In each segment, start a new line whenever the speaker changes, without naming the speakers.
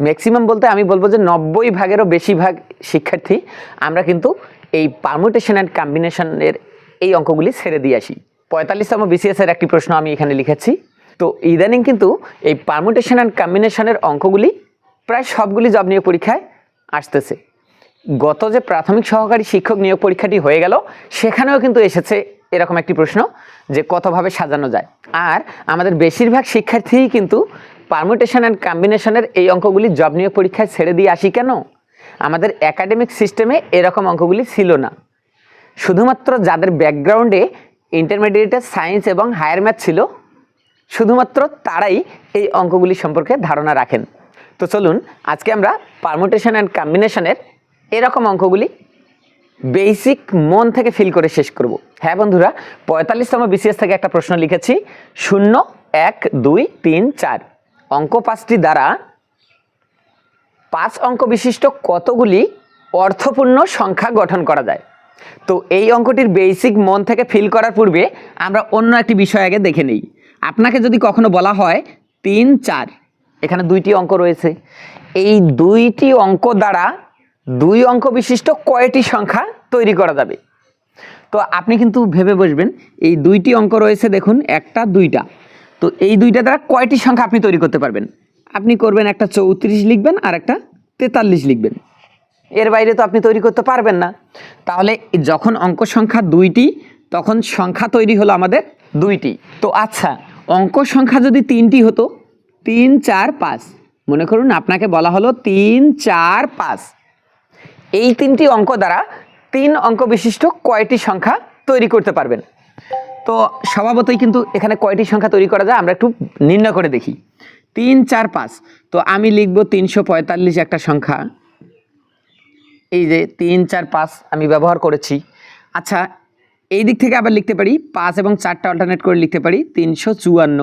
Maximum বলতে আমি বলব যে নব্বই ভাগেরও বেশি ভাগ শিক্ষার্থী আমরা কিন্তু এই পারমুটেশন অ্যান্ড কম্বিনেশনের এই অঙ্কগুলি ছেড়ে দিয়ে আসি। পঁয়তাল্লিশতম বিসিএস এর একটি প্রশ্ন আমি এখানে লিখেছি। তো ইদানিং কিন্তু এই পারমুটেশন অ্যান্ড কম্বিনেশনের অঙ্কগুলি প্রায় সবগুলি জব নিয়োগ পরীক্ষায় আসতেছে। গত যে প্রাথমিক সহকারী শিক্ষক নিয়োগ পরীক্ষাটি হয়ে গেল, সেখানেও কিন্তু এসেছে এরকম একটি প্রশ্ন যে কতভাবে সাজানো যায়। আর আমাদের বেশিরভাগ শিক্ষার্থীই কিন্তু পারমুটেশন অ্যান্ড কম্বিনেশনের এই অঙ্কগুলি জব নিয়োগ পরীক্ষায় ছেড়ে দিয়ে আসি কেন? আমাদের একাডেমিক সিস্টেমে এরকম অঙ্কগুলি ছিল না। শুধুমাত্র যাদের ব্যাকগ্রাউন্ডে ইন্টারমিডিয়েটের সায়েন্স এবং হায়ার ম্যাথ ছিল, শুধুমাত্র তারাই এই অঙ্কগুলি সম্পর্কে ধারণা রাখেন। তো চলুন, আজকে আমরা পারমুটেশন অ্যান্ড কম্বিনেশনের এরকম অঙ্কগুলি বেসিক মন থেকে ফিল করে শেষ করব। হ্যাঁ বন্ধুরা, পঁয়তাল্লিশতম বিসিএস থেকে একটা প্রশ্ন লিখেছি। শূন্য, এক, দুই, তিন, চার। অঙ্ক পাঁচটি দ্বারা পাঁচ অঙ্ক বিশিষ্ট কতগুলি অর্থপূর্ণ সংখ্যা গঠন করা যায়? তো এই অঙ্কটির বেসিক মন থেকে ফিল করার পূর্বে আমরা অন্য একটি বিষয় আগে দেখে নিই। আপনাকে যদি কখনো বলা হয়, তিন, চার, এখানে দুইটি অঙ্ক রয়েছে। এই দুইটি অঙ্ক দ্বারা দুই অঙ্ক বিশিষ্ট কয়টি সংখ্যা তৈরি করা যাবে? তো আপনি কিন্তু ভেবে বসবেন, এই দুইটি অঙ্ক রয়েছে দেখুন, একটা, দুইটা। তো এই দুইটা দ্বারা কয়টি সংখ্যা আপনি তৈরি করতে পারবেন? আপনি করবেন একটা চৌত্রিশ লিখবেন আর একটা তেতাল্লিশ লিখবেন। এর বাইরে তো আপনি তৈরি করতে পারবেন না। তাহলে যখন অঙ্ক সংখ্যা দুইটি, তখন সংখ্যা তৈরি হলো আমাদের দুইটি। তো আচ্ছা অঙ্ক সংখ্যা যদি তিনটি হতো, তিন, চার, পাঁচ। মনে করুন আপনাকে বলা হলো তিন, চার, পাঁচ। এই তিনটি অঙ্ক দ্বারা তিন অঙ্ক বিশিষ্ট কয়টি সংখ্যা তৈরি করতে পারবেন? তো স্বভাবতই কিন্তু এখানে কয়টি সংখ্যা তৈরি করা যায় আমরা একটু নির্ণয় করে দেখি। তিন, চার, পাঁচ। তো আমি লিখব তিনশো পঁয়তাল্লিশ একটা সংখ্যা। এই যে তিন, চার, পাঁচ আমি ব্যবহার করেছি। আচ্ছা এই দিক থেকে আবার লিখতে পারি, পাঁচ এবং চারটা অল্টারনেট করে লিখতে পারি, তিনশো চুয়ান্ন।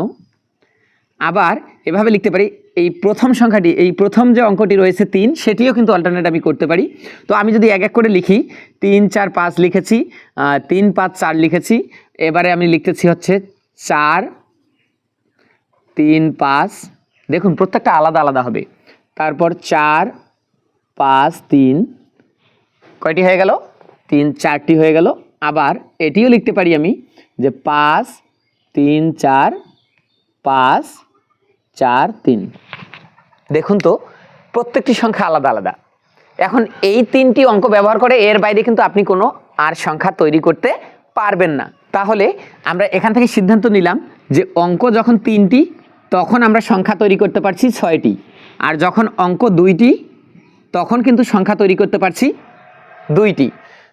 আবার এভাবে লিখতে পারি, এই প্রথম সংখ্যাটি, এই প্রথম যে অঙ্কটি রয়েছে তিন, সেটিও কিন্তু অল্টারনেট আমি করতে পারি। তো আমি যদি এক এক করে লিখি, তিন, চার, পাঁচ লিখেছি তিন, পাঁচ, চার লিখেছি, এবারে আমি লিখতেছি হচ্ছে চার, তিন, পাঁচ, দেখুন প্রত্যেকটা আলাদা আলাদা হবে। তারপর চার, পাঁচ, তিন, কয়টি হয়ে গেল? তিন, চারটি হয়ে গেল। আবার এটিও লিখতে পারি আমি যে পাঁচ, তিন, চার, পাঁচ চার, তিন। দেখুন তো, প্রত্যেকটি সংখ্যা আলাদা আলাদা। এখন এই তিনটি অঙ্ক ব্যবহার করে এর বাইরে কিন্তু আপনি কোনো আর সংখ্যা তৈরি করতে পারবেন না। তাহলে আমরা এখান থেকে সিদ্ধান্ত নিলাম যে অঙ্ক যখন তিনটি, তখন আমরা সংখ্যা তৈরি করতে পারছি ছয়টি। আর যখন অঙ্ক দুইটি, তখন কিন্তু সংখ্যা তৈরি করতে পারছি দুইটি।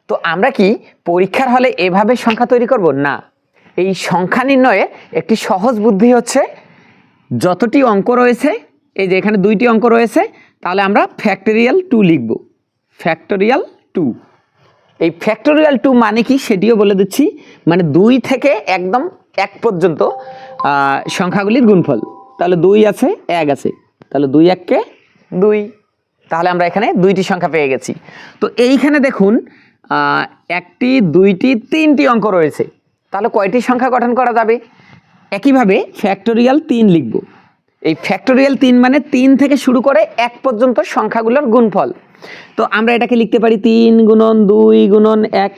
তো আমরা কি পরীক্ষার হলে এভাবে সংখ্যা তৈরি করব? না। এই সংখ্যা নির্ণয়ে একটি সহজ বুদ্ধি হচ্ছে যতটি অঙ্ক রয়েছে, এই যে এখানে দুইটি অঙ্ক রয়েছে, তাহলে আমরা ফ্যাক্টরিয়াল টু লিখব। ফ্যাক্টরিয়াল টু এই ফ্যাক্টোরিয়াল টু মানে কি সেটিও বলে দিচ্ছি মানে দুই থেকে একদম এক পর্যন্ত সংখ্যাগুলির গুণফল। তাহলে দুই আছে, এক আছে। তাহলে দুই এককে দুই। তাহলে আমরা এখানে দুইটি সংখ্যা পেয়ে গেছি। তো এইখানে দেখুন একটি, দুইটি, তিনটি অঙ্ক রয়েছে। তাহলে কয়টি সংখ্যা গঠন করা যাবে? একইভাবে ফ্যাক্টরিয়াল তিন লিখব। এই ফ্যাক্টরিয়াল তিন মানে তিন থেকে শুরু করে এক পর্যন্ত সংখ্যাগুলোর গুণফল। তো আমরা এটাকে লিখতে পারি তিন গুণন দুই গুণন এক।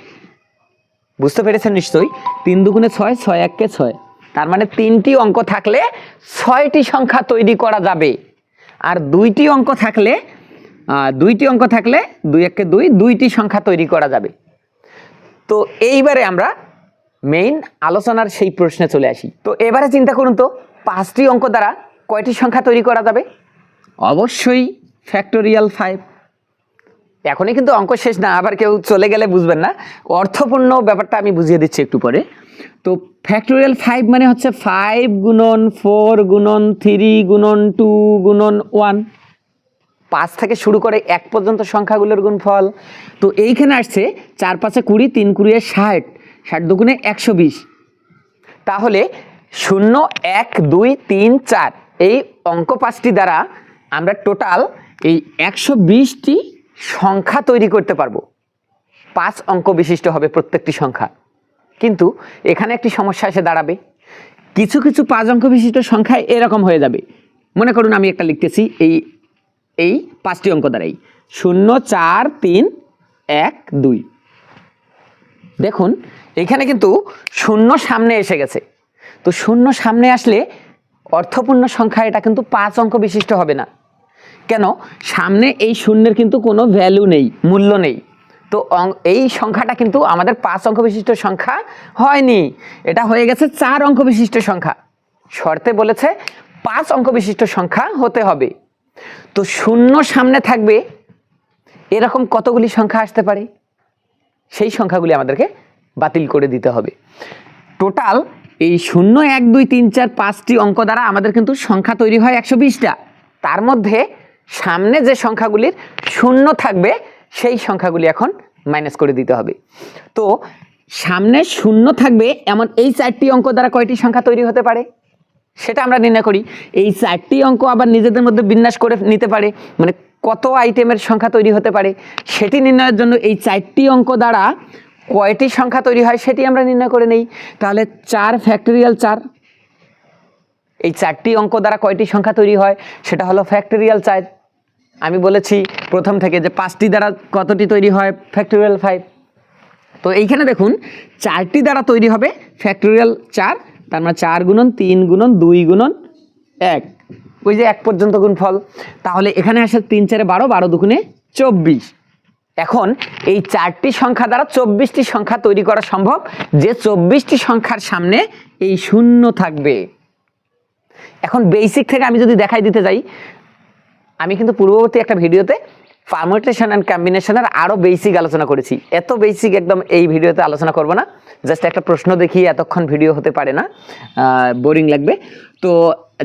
বুঝতে পেরেছেন নিশ্চয়ই? তিন দুগুণে ছয় ছয় এককে ছয়। তার মানে তিনটি অঙ্ক থাকলে ছয়টি সংখ্যা তৈরি করা যাবে। আর দুইটি অঙ্ক থাকলে দুইটি অঙ্ক থাকলে দুই এককে দুই, দুইটি সংখ্যা তৈরি করা যাবে। তো এইবারে আমরা মেইন আলোচনার সেই প্রশ্নে চলে আসি। তো এবারে চিন্তা করুন তো পাঁচটি অঙ্ক দ্বারা কয়টি সংখ্যা তৈরি করা যাবে? অবশ্যই ফ্যাক্টোরিয়াল ফাইভ এখনই কিন্তু অঙ্ক শেষ না আবার কেউ চলে গেলে বুঝবেন না। অর্থপূর্ণ ব্যাপারটা আমি বুঝিয়ে দিচ্ছি একটু পরে। তো ফ্যাক্টোরিয়াল ফাইভ মানে হচ্ছে ফাইভ গুণন ফোর গুণন থ্রি গুণন টু গুণন ওয়ান পাঁচ থেকে শুরু করে এক পর্যন্ত সংখ্যাগুলোর গুণফল। তো এইখানে আসছে চার পাঁচে কুড়ি তিন কুড়ি ষাট। ষাট দুগুণে একশো বিশ। তাহলে শূন্য, এক, দুই, তিন, চার এই অঙ্ক পাঁচটি দ্বারা আমরা টোটাল এই একশো বিশটি সংখ্যা তৈরি করতে পারব। পাঁচ অঙ্ক বিশিষ্ট হবে প্রত্যেকটি সংখ্যা। কিন্তু এখানে একটি সমস্যা এসে দাঁড়াবে। কিছু কিছু পাঁচ অঙ্ক বিশিষ্ট সংখ্যায় এরকম হয়ে যাবে। মনে করুন আমি একটা লিখতেছি এই এই পাঁচটি অঙ্ক দ্বারাই। শূন্য, চার, তিন, এক, দুই। দেখুন, এখানে কিন্তু শূন্য সামনে এসে গেছে। তো শূন্য সামনে আসলে অর্থপূর্ণ সংখ্যা, এটা কিন্তু পাঁচ অঙ্ক বিশিষ্ট হবে না। কেন? সামনে এই শূন্যের কিন্তু কোনো ভ্যালু নেই, মূল্য নেই। তো এই সংখ্যাটা কিন্তু আমাদের পাঁচ অঙ্ক বিশিষ্ট সংখ্যা হয়নি। এটা হয়ে গেছে চার অঙ্ক বিশিষ্ট সংখ্যা। শর্তে বলেছে পাঁচ অঙ্ক বিশিষ্ট সংখ্যা হতে হবে। তো শূন্য সামনে থাকবে, এরকম কতগুলি সংখ্যা আসতে পারে? সেই সংখ্যাগুলি আমাদেরকে বাতিল করে দিতে হবে। টোটাল এই শূন্য, এক, দুই, তিন, চার, পাঁচটি অঙ্ক দ্বারা আমাদের কিন্তু সংখ্যা তৈরি হয় একশো বিশটা। তার মধ্যে সামনে যে সংখ্যাগুলির শূন্য থাকবে, সেই সংখ্যাগুলি এখন মাইনাস করে দিতে হবে। তো সামনে শূন্য থাকবে এমন এই চারটি অঙ্ক দ্বারা কয়টি সংখ্যা তৈরি হতে পারে? সেটা আমরা নির্ণয় করি। এই চারটি অঙ্ক আবার নিজেদের মধ্যে বিন্যাস করে নিতে পারে। মানে কত আইটেমের সংখ্যা তৈরি হতে পারে সেটি নির্ণয়ের জন্য এই চারটি অঙ্ক দ্বারা কয়টি সংখ্যা তৈরি হয় সেটি আমরা নির্ণয় করে নেই। তাহলে চার ফ্যাক্টরিয়াল চার। এই চারটি অঙ্ক দ্বারা কয়টি সংখ্যা তৈরি হয় সেটা হলো ফ্যাক্টরিয়াল চার। আমি বলেছি প্রথম থেকে যে পাঁচটি দ্বারা কতটি তৈরি হয়? ফ্যাক্টরিয়াল ফাইভ তো এইখানে দেখুন, চারটি দ্বারা তৈরি হবে ফ্যাক্টরিয়াল চার। তার মানে চার গুণন তিন গুণন দুই গুণন এক। ওই যে এক পর্যন্ত গুণফল তাহলে এখানে আসে তিন চারে বারো বারো দুগুণে চব্বিশ। এখন এই চারটি সংখ্যা দ্বারা চব্বিশটি সংখ্যা তৈরি করা সম্ভব, যে চব্বিশটি সংখ্যার সামনে এই শূন্য থাকবে। এখন বেসিক থেকে আমি যদি দেখাই দিতে যাই, আমি কিন্তু পূর্ববর্তী একটা ভিডিওতে পারমুটেশন অ্যান্ড কম্বিনেশনের আরও বেসিক আলোচনা করেছি। এত বেসিক একদম এই ভিডিওতে আলোচনা করব না। জাস্ট একটা প্রশ্ন দেখিয়ে এতক্ষণ ভিডিও হতে পারে না। বোরিং লাগবে। তো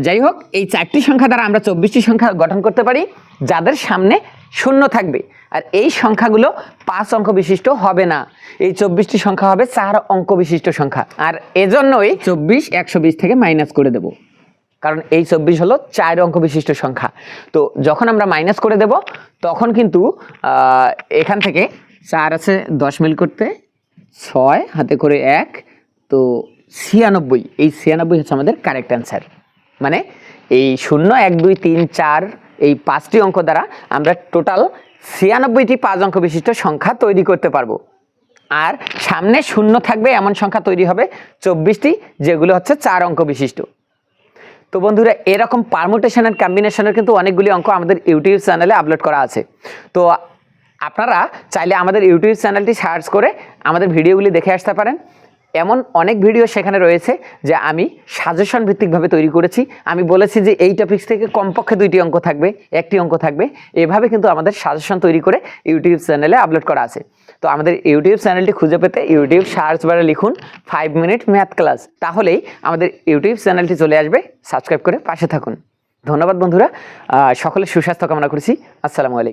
যাই হোক, এই চারটি সংখ্যা দ্বারা আমরা চব্বিশটি সংখ্যা গঠন করতে পারি, যাদের সামনে শূন্য থাকবে। আর এই সংখ্যাগুলো পাঁচ অঙ্ক বিশিষ্ট হবে না। এই চব্বিশটি সংখ্যা হবে চার অঙ্ক বিশিষ্ট সংখ্যা। আর এজন্যই চব্বিশ, একশো বিশ থেকে মাইনাস করে দেবো। কারণ এই চব্বিশ হলো চার অঙ্ক বিশিষ্ট সংখ্যা। তো যখন আমরা মাইনাস করে দেব, তখন কিন্তু এখান থেকে চার আছে দশ মিল করতে, ছয় হাতে করে এক, তো ছিয়ানব্বই। এই ছিয়ানব্বই হচ্ছে আমাদের কারেক্ট অ্যান্সার মানে এই শূন্য, এক, দুই, তিন, চার, এই পাঁচটি অঙ্ক দ্বারা আমরা টোটাল ছিয়ানব্বইটি পাঁচ অঙ্ক বিশিষ্ট সংখ্যা তৈরি করতে পারব। আর সামনে শূন্য থাকবে এমন সংখ্যা তৈরি হবে চব্বিশটি, যেগুলো হচ্ছে চার অঙ্ক বিশিষ্ট। তো বন্ধুরা, এরকম পারমুটেশন অ্যান্ড কম্বিনেশনের কিন্তু অনেকগুলি অঙ্ক আমাদের ইউটিউব চ্যানেলে আপলোড করা আছে। তো আপনারা চাইলে আমাদের ইউটিউব চ্যানেলটি সার্চ করে আমাদের ভিডিওগুলি দেখে আসতে পারেন। এমন অনেক ভিডিও সেখানে রয়েছে যে আমি সাজেশন ভিত্তিকভাবে তৈরি করেছি। আমি বলেছি যে এই টপিক্স থেকে কমপক্ষে দুইটি অঙ্ক থাকবে, একটি অঙ্ক থাকবে। এভাবে কিন্তু আমাদের সাজেশন তৈরি করে ইউটিউব চ্যানেলে আপলোড করা আছে। তো আমাদের ইউটিউব চ্যানেলটি খুঁজে পেতে ইউটিউব সার্চ বারে লিখুন ফাইভ মিনিট ম্যাথ ক্লাস তাহলেই আমাদের ইউটিউব চ্যানেলটি চলে আসবে। সাবস্ক্রাইব করে পাশে থাকুন। ধন্যবাদ বন্ধুরা। সকলের সুস্বাস্থ্য কামনা করছি। আসসালামু আলাইকুম।